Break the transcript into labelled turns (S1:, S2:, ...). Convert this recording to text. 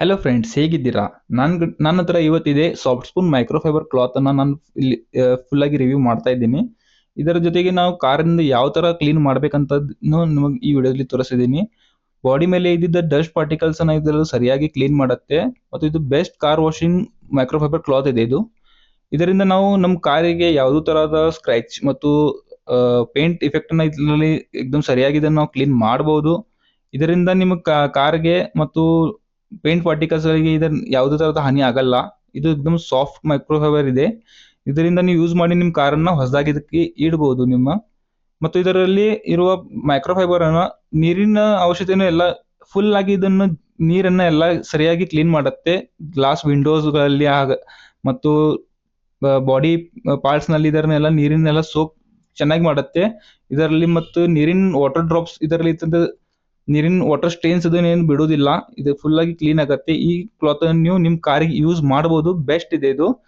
S1: Hello friends ಹೇಗಿದ್ದೀರಾ? ನನ್ ನನ್ನ ಹತ್ರ ಇವತ್ತಿದೆ ಸಾಫ್ಟ್ ಸ್ಪೂನ್ ಮೈಕ್ರೋಫೈಬರ್ ಕ್ಲಾತ್ ಅನ್ನ ನಾನು ಇಲ್ಲಿ ಫುಲ್ ಆಗಿ ರಿವ್ಯೂ ಮಾಡ್ತಾ ಇದ್ದೀನಿ. ಇದರ ಜೊತೆಗೆ ನಾವು ಕಾರಿಂದ ಯಾವ ತರ ಕ್ಲೀನ್ ಮಾಡ್ಬೇಕಂತ ನಿಮಗೆ ಈ ವಿಡಿಯೋದಲ್ಲಿ ತೋರಿಸಿದ್ದೀನಿ. ಬಾಡಿ ಮೇಲೆ ಇದ್ದಿದ್ದ ಡಸ್ಟ್ ಪಾರ್ಟಿಕಲ್ಸ್ ಅನ್ನ ಇದರಲ್ಲಿ ಸರಿಯಾಗಿ ಕ್ಲೀನ್ ಮಾಡುತ್ತೆ. ಮತ್ತು ಇದು best car washing microfiber cloth ಇದೆ ಇದು. ಇದರಿಂದ ನಾವು ನಮ್ಮ ಕಾರಿಗೆ ಯಾವುದೋ ತರಹದ ಸ್ಕ್ರಾಚ್ ಮತ್ತು ಪೇಂಟ್ ಇಫೆಕ್ಟ್ ಅನ್ನ ಇದರಲ್ಲಿ ಎಕ್ದಮ್ ಸರಿಯಾಗಿ ಇದನ್ನ ನಾವು ಕ್ಲೀನ್ ಮಾಡಬಹುದು ಇದರಿಂದ ನಿಮ್ಮ ಕಾರ್ಗೆ ಮತ್ತು ಪೇಂಟ್ ಪಾರ್ಟಿಕಲ್ಸ್ ಗಳಿಗೆ ಇದರ ಯಾವುದೇ ತರಹದ ಹಾನಿ ಆಗಲ್ಲ. ಇದು ಎಕ್ದಮ್ ಸಾಫ್ಟ್ ಮೈಕ್ರೋಫೈಬರ್ ಇದೆ. ಇದರಿಂದ ನೀವು ಯೂಸ್ ಮಾಡಿ ನಿಮ್ಮ ಕಾರನ್ನ ಹೊಸದಾಗಿ ಇದಕ್ಕೆ ಇಡಬಹುದು ನಿಮ್ಮ. ಮತ್ತು ಇದರಲ್ಲಿ ಇರುವ ಮೈಕ್ರೋಫೈಬರ್ ಅನ್ನ ನೀರಿನ ಔಷಧಿಯನ್ನು ಎಲ್ಲ ಫುಲ್ ಆಗಿ ಇದನ್ನು ನೀರನ್ನ ಎಲ್ಲ ಸರಿಯಾಗಿ ಕ್ಲೀನ್ ಮಾಡುತ್ತೆ. ಗ್ಲಾಸ್ ವಿಂಡೋಸ್ಗಳಲ್ಲಿ ಆಗ ಮತ್ತು ಬಾಡಿ ಪಾರ್ಟ್ಸ್ನಲ್ಲಿ ಇದರನ್ನೆಲ್ಲ ನೀರಿನೆಲ್ಲ ಸೋಪ್ ಚೆನ್ನಾಗಿ ಮಾಡುತ್ತೆ. ಇದರಲ್ಲಿ ಮತ್ತು ನೀರಿನ ವಾಟರ್ ಡ್ರಾಪ್ಸ್ ಇದರಲ್ಲಿ ನೀರಿನ ವಾಟರ್ ಸ್ಟೇನ್ಸ್ ಏನು ಬಿಡೋದಿಲ್ಲ. ಇದು ಫುಲ್ ಆಗಿ ಕ್ಲೀನ್ ಆಗತ್ತೆ. ಈ ಕ್ಲಾತ್ ಅನ್ನು ನೀವು ನಿಮ್ಮ ಕಾರಿಗೆ ಯೂಸ್ ಮಾಡಬಹುದು ಬೆಸ್ಟ್ ಇದೆ ಇದು.